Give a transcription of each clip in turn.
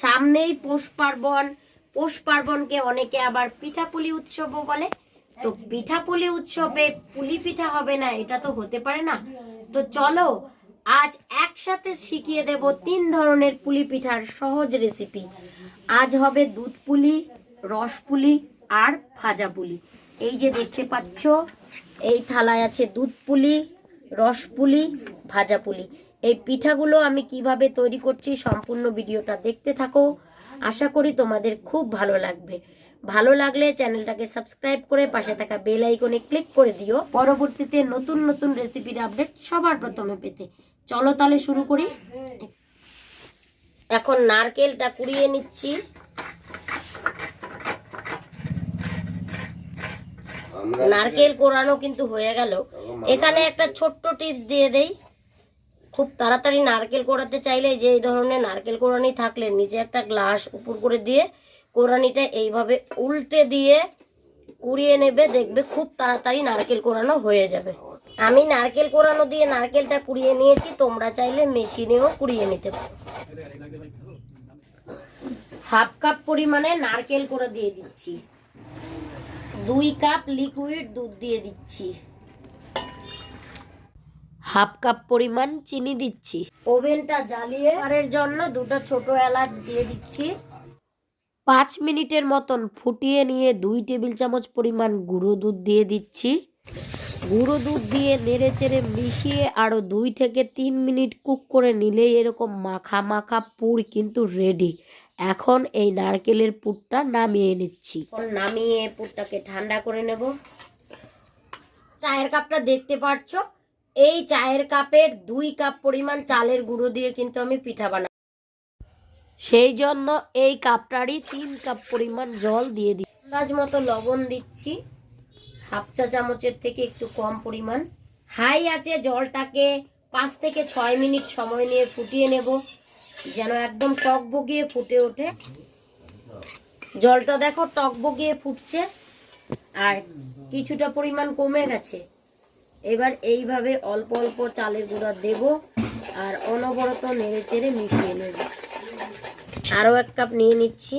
সামনেই পৌষ পার্বণ। পৌষ পার্বণকে অনেকে আবার পিঠাপুলি উৎসবও বলে। তো পিঠাপুলি উৎসবে পুলি পিঠা হবে না, এটা তো হতে পারে না। তো চলো, আজ একসাথে শিখিয়ে দেব তিন ধরনের পুলি পিঠার সহজ রেসিপি আজ হবে দুধ পুলি, রস পুলি আর ভাজা পুলি। এই যে দেখতে পাচ্ছ, এই থালায় আছে দুধ পুলি, রস পুলি, ভাজা পুলি। এই পিঠাগুলো আমি কীভাবে তৈরি করছি সম্পূর্ণ ভিডিওটা দেখতে থাকো। আশা করি তোমাদের খুব ভালো লাগবে। ভালো লাগলে চ্যানেলটাকে সাবস্ক্রাইব করে পাশে থাকা বেল আইকনে ক্লিক করে দিও। পরবর্তীতে নতুন নতুন রেসিপির আপডেট সবার প্রথমে পেতে। চলো তাহলে শুরু করি। এখন নারকেলটা কুড়িয়ে নিচ্ছি। নারকেল কোরানো কিন্তু হয়ে গেল। এখানে একটা ছোট্ট টিপস দিয়ে দেই। খুব তাড়াতাড়ি নারকেল কোড়াতে চাইলে যে এই ধরনের নারকেল কোরানি থাকলে নিচে একটা গ্লাস উপর করে দিয়ে কোরানিটা এইভাবে উল্টে দিয়ে কুড়িয়ে নেবে, দেখবে খুব তাড়াতাড়ি নারকেল কোরানো হয়ে যাবে। আমি নারকেল কোরানো দিয়ে নারকেলটা কুড়িয়ে নিয়েছি, তোমরা চাইলে মেশিনেও কুড়িয়ে নিতে পারো। হাফ কাপ পরিমাণে নারকেল করে দিয়ে দিচ্ছি। দুই কাপ লিকুইড দুধ দিয়ে দিচ্ছি। হাফ কাপ পরিমাণ চিনি দিচ্ছি। ওভেনটা জ্বালিয়ে এর জন্য দুটো ছোট এলাচ দিয়ে দিচ্ছি। পাঁচ মিনিটের মতন ফুটিয়ে নিয়ে দুই টেবিল চামচ পরিমাণ গুঁড়ো দুধ দিয়ে দিচ্ছি। গুঁড়ো দুধ দিয়ে নেড়ে চেড়ে মিশিয়ে আরও দুই থেকে তিন মিনিট কুক করে নিলেই এরকম মাখা মাখা পুর কিন্তু রেডি এখন এই নারকেলের পুরটা নামিয়ে নিচ্ছি। নামিয়ে পুরটাকে ঠান্ডা করে নেব। চায়ের কাপটা দেখতে পাচ্ছ? এই চায়ের কাপের দুই কাপ পরিমাণ চালের গুঁড়ো দিয়ে কিন্তু আমি পিঠা বানাই সেই জন্য এই কাপটারই তিন কাপ পরিমাণ জল দিয়ে দিই। আন্দাজ মতো লবণ দিচ্ছি। হাফ চা চামচের থেকে একটু কম পরিমাণ। হাই আছে জলটাকে পাঁচ থেকে ছয় মিনিট সময় নিয়ে ফুটিয়ে নেব, যেন একদম টক বগিয়ে ফুটে ওঠে। জলটা দেখো টক বগিয়ে ফুটছে, আর কিছুটা পরিমাণ কমে গেছে। এবার এইভাবে অল্প অল্প চালের গুঁড়া দেব আর অনবরত নেড়ে চেড়ে মিশিয়ে নেব। আরও এক কাপ নিয়ে নিচ্ছি।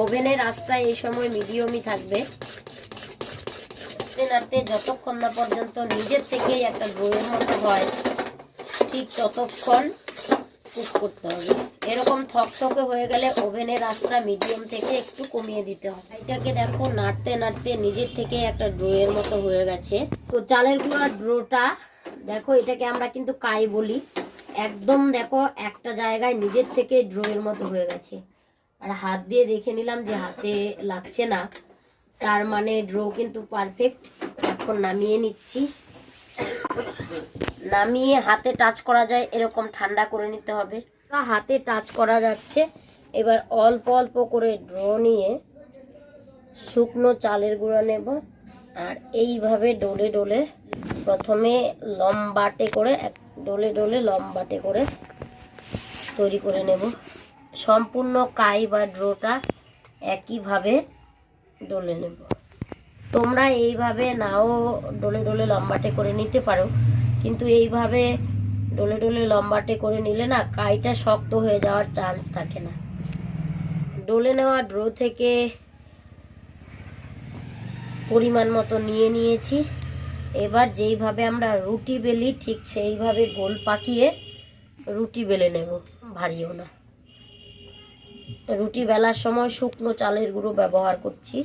ওভেনের আঁচটা এই সময় মিডিয়ামই থাকবে। নাড়তে যতক্ষণ না পর্যন্ত নিজের থেকেই একটা ড্রোয়ের মতো হয়, ঠিক ততক্ষণ কুক করতে হবে। এরকম থকথকে হয়ে গেলে ওভেনের আঁচটা মিডিয়াম থেকে একটু কমিয়ে দিতে হবে। এটাকে দেখো নাড়তে নাড়তে নিজের থেকে একটা ড্রোয়ের মতো হয়ে গেছে। তো চালের গুঁড়ার ড্রোটা, দেখো এটাকে আমরা কিন্তু কাই বলি। একদম দেখো একটা জায়গায় নিজের থেকে ড্রোয়ের মতো হয়ে গেছে। আর হাত দিয়ে দেখে নিলাম যে হাতে লাগছে না। তার মানে ড্রো কিন্তু পারফেক্ট এখন নামিয়ে নিচ্ছি। নামিয়ে হাতে টাচ করা যায়, এরকম ঠান্ডা করে নিতে হবে। হাতে টাচ করা যাচ্ছে। এবার অল্প অল্প করে ড্র নিয়ে শুকনো চালের গুঁড়া নেব। আর এইভাবে ডোলে ডোলে প্রথমে লম্বাটে করে, এক ডোলে ডোলে লম্বাটে করে তৈরি করে নেব। সম্পূর্ণ কাই বা ড্রোটা একইভাবে ডলে নেব। তোমরা এইভাবে নাও ডলে ডোলে লম্বাটে করে নিতে পারো। কিন্তু এইভাবে ডোলে ডলে লম্বাটে করে নিলে না কাইটা শক্ত হয়ে যাওয়ার চান্স থাকে না। ডোলে নেওয়া ড্রো থেকে পরিমাণ মতো নিয়ে নিয়েছি। এবার যেইভাবে আমরা রুটি বেলি ঠিক সেইভাবে গোল পাকিয়ে রুটি বেলে নেব, ভারীও না। রুটি বেলার সময় শুকনো চালের গুঁড়ো ব্যবহার করছি।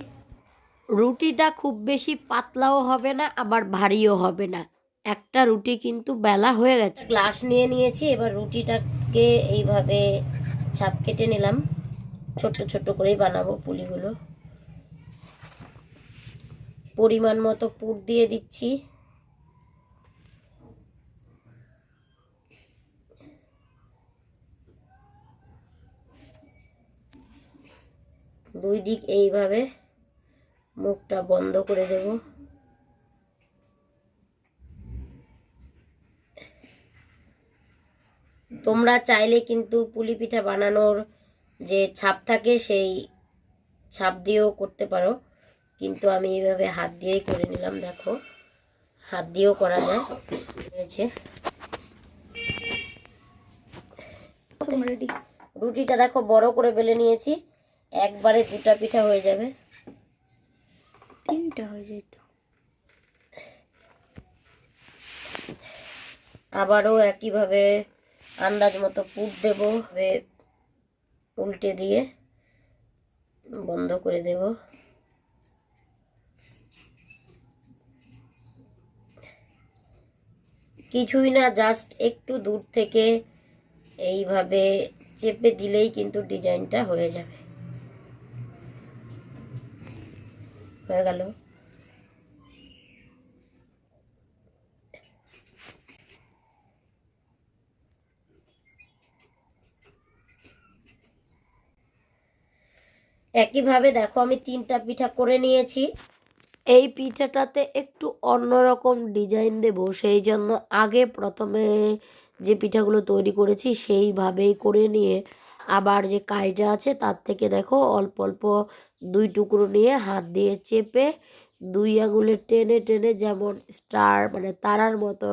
রুটিটা খুব বেশি পাতলাও হবে না, আবার ভারীও হবে না। একটা রুটি কিন্তু বেলা হয়ে গেছে। গ্লাস নিয়ে নিয়েছি, এবার রুটিটাকে এইভাবে ছাপ কেটে নিলাম। ছোট্ট ছোট্ট করেই বানাবো পুলিগুলো। পরিমাণ মতো পুর দিয়ে দিচ্ছি। দুই দিক এইভাবে মুখটা বন্ধ করে দেব। তোমরা চাইলে কিন্তু পুলি পিঠা বানানোর যে ছাপ থাকে সেই ছাপ দিয়েও করতে পারো। কিন্তু আমি এইভাবে হাত দিয়েই করে নিলাম দেখো। হাত দিয়েও করা যায় হয়েছে রুটিটা দেখো বড় করে বেলে নিয়েছি। একবারে দুটা পিঠা হয়ে যাবে। তিনটা হয়ে যেত আবারও একইভাবে আন্দাজ মতো পুট দেবো উল্টে দিয়ে বন্ধ করে দেব। কিছুই না জাস্ট একটু দূর থেকে এইভাবে চেপে দিলেই কিন্তু ডিজাইনটা হয়ে যাবে। হয়ে গেল। একইভাবে দেখো আমি তিনটা পিঠা করে নিয়েছি। এই পিঠাটাতে একটু অন্যরকম ডিজাইন দেব, সেই জন্য আগে প্রথমে যে পিঠাগুলো তৈরি করেছি সেইভাবেই করে নিয়ে আবার যে কাইটা আছে তার থেকে দেখো অল্প অল্প দুই টুকরো নিয়ে হাত দিয়ে চেপে দুই আঙুলে টেনে টেনে যেমন স্টার মানে তারার মতো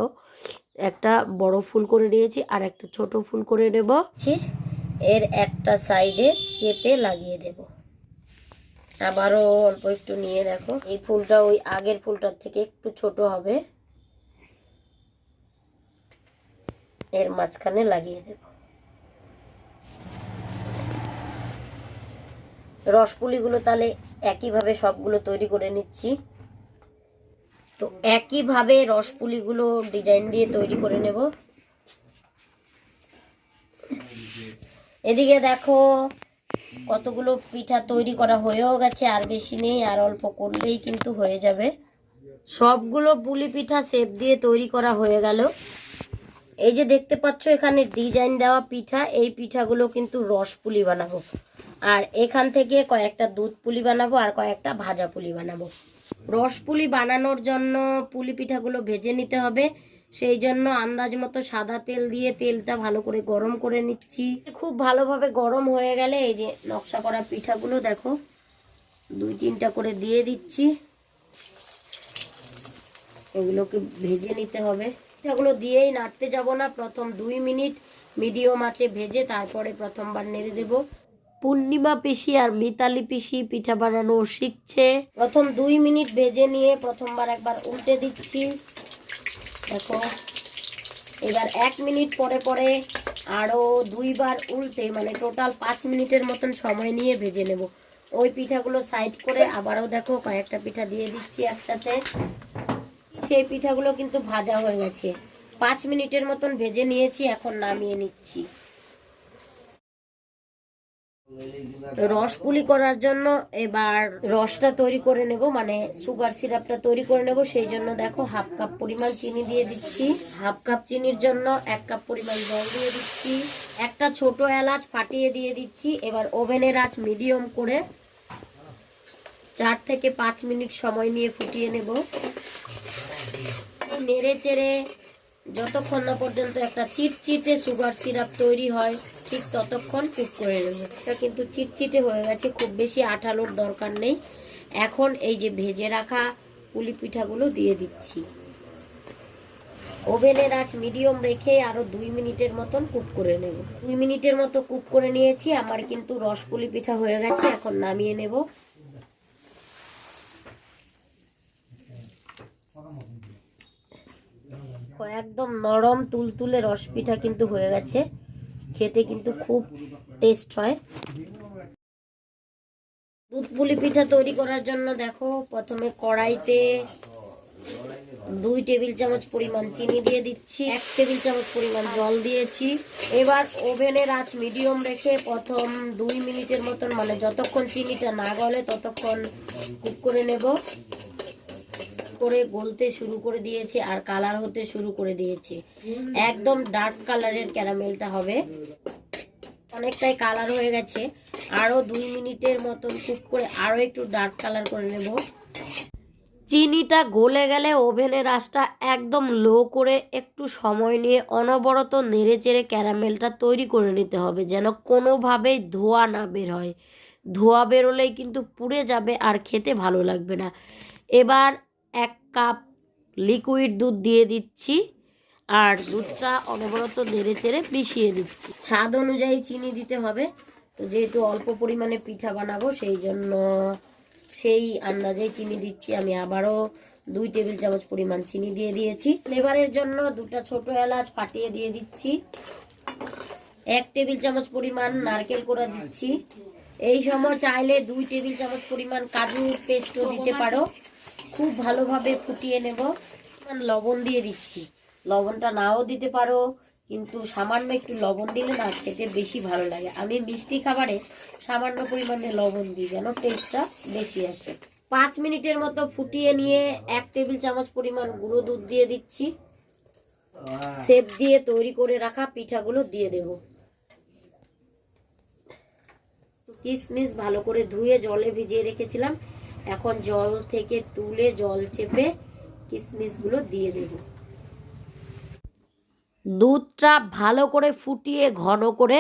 একটা বড় ফুল করে নিয়েছি আর একটা ছোট ফুল করে নেব। এর একটা সাইডে চেপে লাগিয়ে দেবো। আবারও অল্প একটু নিয়ে দেখো। এই ফুলটা ওই আগের ফুলটার থেকে একটু ছোট হবে। এর মাঝখানে লাগিয়ে দেব। রসপুলিগুলো তাহলে একইভাবে সবগুলো তৈরি করে নিচ্ছি। তো একইভাবে রসপুলিগুলো ডিজাইন দিয়ে তৈরি করে নেব। এদিকে দেখো কতগুলো পিঠা তৈরি করা হয়েও গেছে, আর বেশি নেই, আর অল্প করলেই কিন্তু হয়ে যাবে। সবগুলো পুলি পিঠা সেপ দিয়ে তৈরি করা হয়ে গেল। এই যে দেখতে পাচ্ছ, এখানে ডিজাইন দেওয়া পিঠা, এই পিঠাগুলো কিন্তু রস পুলি বানাবো। আর এখান থেকে কয়েকটা দুধ পুলি বানাবো, আর কয়েকটা ভাজা পুলি বানাবো। রস পুলি বানানোর জন্য পুলি পিঠাগুলো ভেজে নিতে হবে। সেই জন্য আন্দাজ মতো সাদা তেল দিয়ে তেলটা ভালো করে গরম করে নিচ্ছি। খুব ভালোভাবে গরম হয়ে গেলে এই যে নকশা করা পিঠাগুলো দেখো, দুই তিনটা করে দিয়ে দিচ্ছি। এগুলোকে ভেজে নিতে হবে। পিঠাগুলো দিয়েই নাড়তে যাব না, প্রথম দুই মিনিট মিডিয়াম আঁচে ভেজে তারপরে প্রথমবার নেড়ে দেব। পূর্ণিমা পিসি আর মিতালি পিসি পিঠা বানানো শিখছে। প্রথম দুই মিনিট ভেজে নিয়ে প্রথমবার একবার উল্টে দিচ্ছি। দেখো, এবার এক মিনিট পরে পরে আরও দুইবার উল্টে মানে টোটাল পাঁচ মিনিটের মতন সময় নিয়ে ভেজে নেব। ওই পিঠাগুলো সাইড করে আবারও দেখো, কয়েকটা পিঠা দিয়ে দিচ্ছি একসাথে। সেই পিঠাগুলো কিন্তু ভাজা হয়ে গেছে। পাঁচ মিনিটের মতন ভেজে নিয়েছি, এখন নামিয়ে নিচ্ছি। রস পুলি করার জন্য এবার রসটা তৈরি করে নেব মানে সুগার সিরাপটা তৈরি করে নেব। সেই জন্য দেখো হাফ কাপ পরিমাণ চিনি দিয়ে দিচ্ছি। হাফ কাপ চিনির জন্য এক কাপ পরিমাণ জল দিয়ে দিচ্ছি। একটা ছোট এলাচ ফাটিয়ে দিয়ে দিচ্ছি। এবার ওভেনের আঁচ মিডিয়াম করে চার থেকে পাঁচ মিনিট সময় নিয়ে ফুটিয়ে নেব। নেড়ে চেড়ে যতক্ষণ না পর্যন্ত একটা চিটচিটে সুগার সিরাপ তৈরি হয়, ঠিক ততক্ষণ কুক করে নেব। এটা কিন্তু চিটচিটে হয়ে গেছে, খুব বেশি আঠালোর দরকার নেই। এখন এই যে ভেজে রাখা পুলি পিঠাগুলো দিয়ে দিচ্ছি। ওভেনের আঁচ মিডিয়াম রেখে আরও দুই মিনিটের মতন কুক করে নেব। দুই মিনিটের মতো কুক করে নিয়েছি, আমার কিন্তু রসপুলি পিঠা হয়ে গেছে, এখন নামিয়ে নেব। একদম নরম তুলতুলে রস পিঠা কিন্তু হয়ে গেছে। খেতে কিন্তু খুব টেস্ট হয়। দুধ পুলি পিঠা তৈরি করার জন্য দেখো, প্রথমে কড়াইতে দুই টেবিল চামচ পরিমাণ চিনি দিয়ে দিচ্ছি, এক টেবিল চামচ পরিমাণ জল দিয়েছি। এবার ওভেনের আঁচ মিডিয়াম রেখে প্রথম দুই মিনিটের মতন মানে যতক্ষণ চিনিটা না গলে ততক্ষণ কুক করে নেব। করে গলতে শুরু করে দিয়েছে আর কালার হতে শুরু করে দিয়েছে। একদম ডার্ক কালারের ক্যারামেলটা হবে। অনেকটাই কালার হয়ে গেছে। আরও দুই মিনিটের মতন কুক করে আরও একটু ডার্ক কালার করে নেব। চিনিটা গলে গেলে ওভেনের আঁচটা একদম লো করে একটু সময় নিয়ে অনবরত নেড়ে চেড়ে ক্যারামেলটা তৈরি করে নিতে হবে যেন কোনোভাবেই ধোয়া না বের হয়। ধোয়া বেরোলেই কিন্তু পুড়ে যাবে আর খেতে ভালো লাগবে না। এবার এক কাপ লিকুইড দুধ দিয়ে দিচ্ছি আর দুধটা অনবরত নেড়ে চেড়ে মিশিয়ে দিচ্ছি স্বাদ অনুযায়ী চিনি দিতে হবে। তো যেহেতু অল্প পরিমাণে পিঠা বানাবো, সেই জন্য সেই আন্দাজেই চিনি দিচ্ছি। আমি আবারও দুই টেবিল চামচ পরিমাণ চিনি দিয়ে দিয়েছি। ফ্লেভারের জন্য দুটো ছোট এলাচ ফাটিয়ে দিয়ে দিচ্ছি। এক টেবিল চামচ পরিমাণ নারকেল কোড়া দিচ্ছি। এই সময় চাইলে দুই টেবিল চামচ পরিমাণ কাজু পেস্টও দিতে পারো। খুব ভালোভাবে ফুটিয়ে নেব। লবণ দিয়ে দিচ্ছি। লবণটা নাও দিতে পারো কিন্তু সামান্য একটু লবণ দিলে না খেতে বেশি ভালো লাগে। আমি মিষ্টি খাবারে সামান্য পরিমাণে লবণ দিই যেন টেস্টটা বেশি আসে। পাঁচ মিনিটের মতো ফুটিয়ে নিয়ে এক টেবিল চামচ পরিমাণ গুঁড়ো দুধ দিয়ে দিচ্ছি। সেপ দিয়ে তৈরি করে রাখা পিঠাগুলো দিয়ে দেব। কিশমিশ ভালো করে ধুয়ে জলে ভিজিয়ে রেখেছিলাম। এখন জল থেকে তুলে জল চেপে কিশমিশগুলো দিয়ে দেব। দুধটা ভালো করে ফুটিয়ে ঘন করে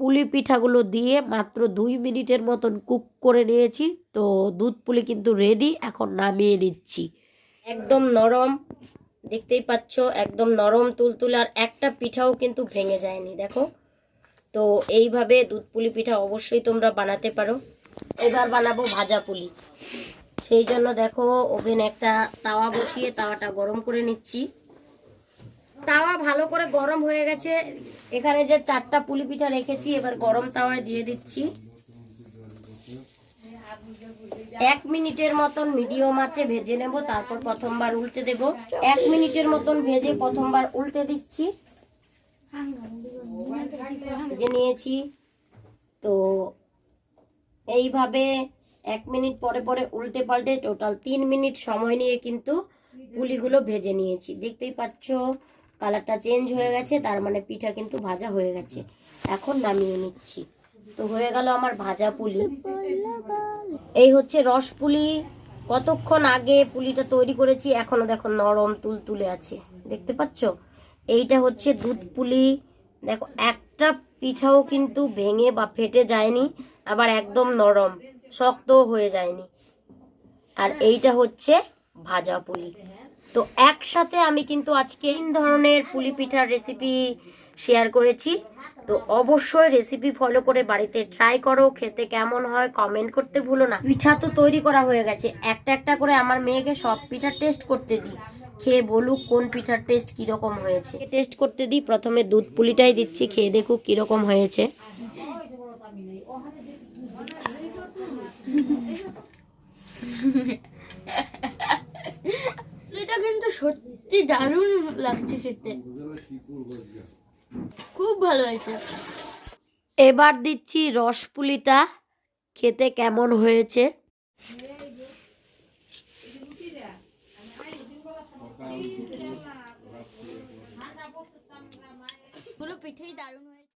পুলি পিঠাগুলো দিয়ে মাত্র দুই মিনিটের মতন কুক করে নিয়েছি। তো দুধ পুলি কিন্তু রেডি এখন নামিয়ে নিচ্ছি। একদম নরম, দেখতেই পাচ্ছ, একদম নরম তুলতুলে, আর একটা পিঠাও কিন্তু ভেঙে যায়নি, দেখো। তো এইভাবে দুধ পুলি পিঠা অবশ্যই তোমরা বানাতে পারো। এবার বানাবো ভাজা পুলি। সেই জন্য দেখো ওভেন একটা তাওয়া বসিয়ে তাওয়াটা গরম করে নিচ্ছি। তাওয়া ভালো করে গরম হয়ে গেছে। এখানে যে চারটা পুলি পিঠা রেখেছি, এবার গরম তাওয়ায় দিয়ে দিচ্ছি। এক মিনিটের মতন মিডিয়াম আছে, ভেজে নেব, তারপর প্রথমবার উল্টে দেব। এক মিনিটের মতন ভেজে প্রথমবার উল্টে দিচ্ছি। ভেজে নিয়েছি। তো এইভাবে এক মিনিট পরে পরে উল্টে পাল্টে টোটাল তিন মিনিট সময় নিয়ে কিন্তু পুলিগুলো ভেজে নিয়েছি। দেখতেই পাচ্ছ কালারটা চেঞ্জ হয়ে গেছে, তার মানে পিঠা কিন্তু ভাজা হয়ে গেছে। এখন নামিয়ে নিচ্ছি। তো হয়ে গেল আমার ভাজা পুলি। এই হচ্ছে রস পুলি। কতক্ষণ আগে পুলিটা তৈরি করেছি, এখনও দেখো নরম তুলতুলে আছে। দেখতে পাচ্ছ? এইটা হচ্ছে দুধ পুলি। দেখো, একটা পিঠাও কিন্তু ভেঙে বা ফেটে যায়নি। আবার একদম নরম, শক্তও হয়ে যায়নি। আর এইটা হচ্ছে ভাজা পুলি। তো একসাথে আমি কিন্তু আজকে তিন ধরনের পুলি পিঠার রেসিপি শেয়ার করেছি। তো অবশ্যই রেসিপি ফলো করে বাড়িতে ট্রাই করো, খেতে কেমন হয় কমেন্ট করতে ভুলো না। পিঠা তো তৈরি করা হয়ে গেছে। একটা একটা করে আমার মেয়েকে সব পিঠার টেস্ট করতে দিই। খেয়ে বলুক কোন পিঠার টেস্ট কীরকম হয়েছে। টেস্ট করতে দিই, প্রথমে দুধ পুলিটাই দিচ্ছি, খেয়ে দেখুক কীরকম হয়েছে। এটা কিন্তু সত্যি দারুণ লাগছে খেতে। খুব ভালো হয়েছে। এবার দিচ্ছি রসপুলিটা। খেতে কেমন হয়েছে? পুরো পিঠেই দারুণ